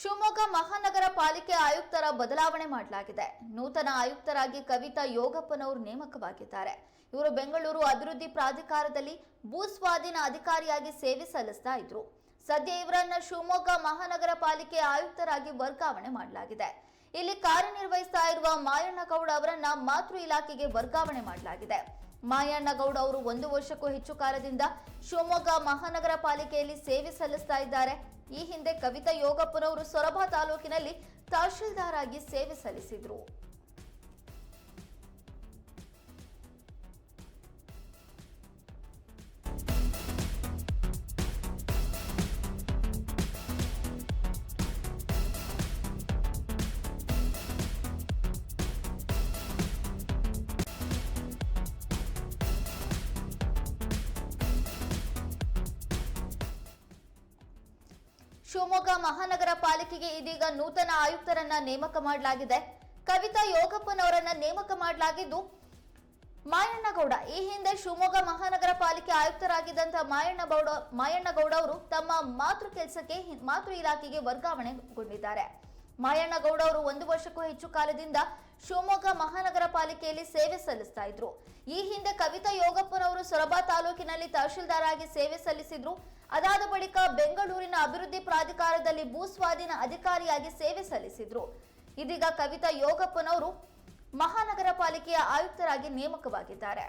ಶಿವಮೊಗ್ಗ ಮಹಾನಗರ ಪಾಲಿಕೆ ಆಯುಕ್ತರ ಬದಲಾವಣೆ ಮಾಡಲಾಗಿದೆ. ನೂತನ ಆಯುಕ್ತರಾಗಿ ಕವಿತಾ ಯೋಗಪ್ಪನವರು ನೇಮಕವಾಗಿದ್ದಾರೆ. ಇವರು ಬೆಂಗಳೂರು ಅಭಿವೃದ್ಧಿ ಪ್ರಾಧಿಕಾರದಲ್ಲಿ ಭೂ ಸ್ವಾಧೀನ ಅಧಿಕಾರಿಯಾಗಿ ಸೇವೆ ಸಲ್ಲಿಸ್ತಾ ಇದ್ರು. ಸದ್ಯ ಇವರನ್ನ ಶಿವಮೊಗ್ಗ ಮಹಾನಗರ ಪಾಲಿಕೆ ಆಯುಕ್ತರಾಗಿ ವರ್ಗಾವಣೆ ಮಾಡಲಾಗಿದೆ. ಇಲ್ಲಿ ಕಾರ್ಯನಿರ್ವಹಿಸ್ತಾ ಇರುವ ಮಾಯಣ್ಣ ಗೌಡ ಅವರನ್ನ ಮಾತೃ ಇಲಾಖೆಗೆ ವರ್ಗಾವಣೆ ಮಾಡಲಾಗಿದೆ. ಮಾಯಣ್ಣ ಗೌಡ ಅವರು ಒಂದು ವರ್ಷಕ್ಕೂ ಹೆಚ್ಚು ಕಾಲದಿಂದ ಶಿವಮೊಗ್ಗ ಮಹಾನಗರ ಪಾಲಿಕೆಯಲ್ಲಿ ಸೇವೆ ಸಲ್ಲಿಸ್ತಾ ಇದ್ದಾರೆ. ಈ ಹಿಂದೆ ಕವಿತಾ ಯೋಗಪ್ಪನವರು ಸೊರಬ ತಾಲೂಕಿನಲ್ಲಿ ತಹಶೀಲ್ದಾರ್ ಆಗಿ ಸೇವೆ ಸಲ್ಲಿಸಿದ್ರು. ಶಿವಮೊಗ್ಗ ಮಹಾನಗರ ಪಾಲಿಕೆಗೆ ಇದೀಗ ನೂತನ ಆಯುಕ್ತರನ್ನ ನೇಮಕ ಮಾಡಲಾಗಿದೆ. ಕವಿತಾ ಯೋಗಪ್ಪನವರನ್ನ ನೇಮಕ ಮಾಡಲಾಗಿದ್ದು, ಮಾಯಣ್ಣಗೌಡ, ಈ ಹಿಂದೆ ಶಿವಮೊಗ್ಗ ಮಹಾನಗರ ಪಾಲಿಕೆ ಆಯುಕ್ತರಾಗಿದ್ದಂತಹ ಮಾಯಣ್ಣಗೌಡ ಮಾಯಣ್ಣಗೌಡ ಅವರು ತಮ್ಮ ಮಾತೃ ಕೆಲಸಕ್ಕೆ, ಮಾತೃ ಇಲಾಖೆಗೆ ವರ್ಗಾವಣೆಗೊಂಡಿದ್ದಾರೆ. ಮಾಯಣ್ಣಗೌಡ ಅವರು ಒಂದು ವರ್ಷಕ್ಕೂ ಹೆಚ್ಚು ಕಾಲದಿಂದ ಶಿವಮೊಗ್ಗ ಮಹಾನಗರ ಪಾಲಿಕೆಯಲ್ಲಿ ಸೇವೆ ಸಲ್ಲಿಸ್ತಾ ಇದ್ರು. ಈ ಹಿಂದೆ ಕವಿತಾ ಯೋಗಪ್ಪನವರು ಸೊರಬ ತಾಲೂಕಿನಲ್ಲಿ ತಹಶೀಲ್ದಾರ್ ಆಗಿ ಸೇವೆ ಸಲ್ಲಿಸಿದ್ರು. ಅದಾದ ಬಳಿಕ ಬೆಂಗಳೂರಿನ ಅಭಿವೃದ್ಧಿ ಪ್ರಾಧಿಕಾರದಲ್ಲಿ ಭೂಸ್ವಾಧೀನ ಅಧಿಕಾರಿಯಾಗಿ ಸೇವೆ ಸಲ್ಲಿಸಿದ್ರು. ಇದೀಗ ಕವಿತಾ ಯೋಗಪ್ಪನವರು ಮಹಾನಗರ ಪಾಲಿಕೆಯ ಆಯುಕ್ತರಾಗಿ ನೇಮಕವಾಗಿದ್ದಾರೆ.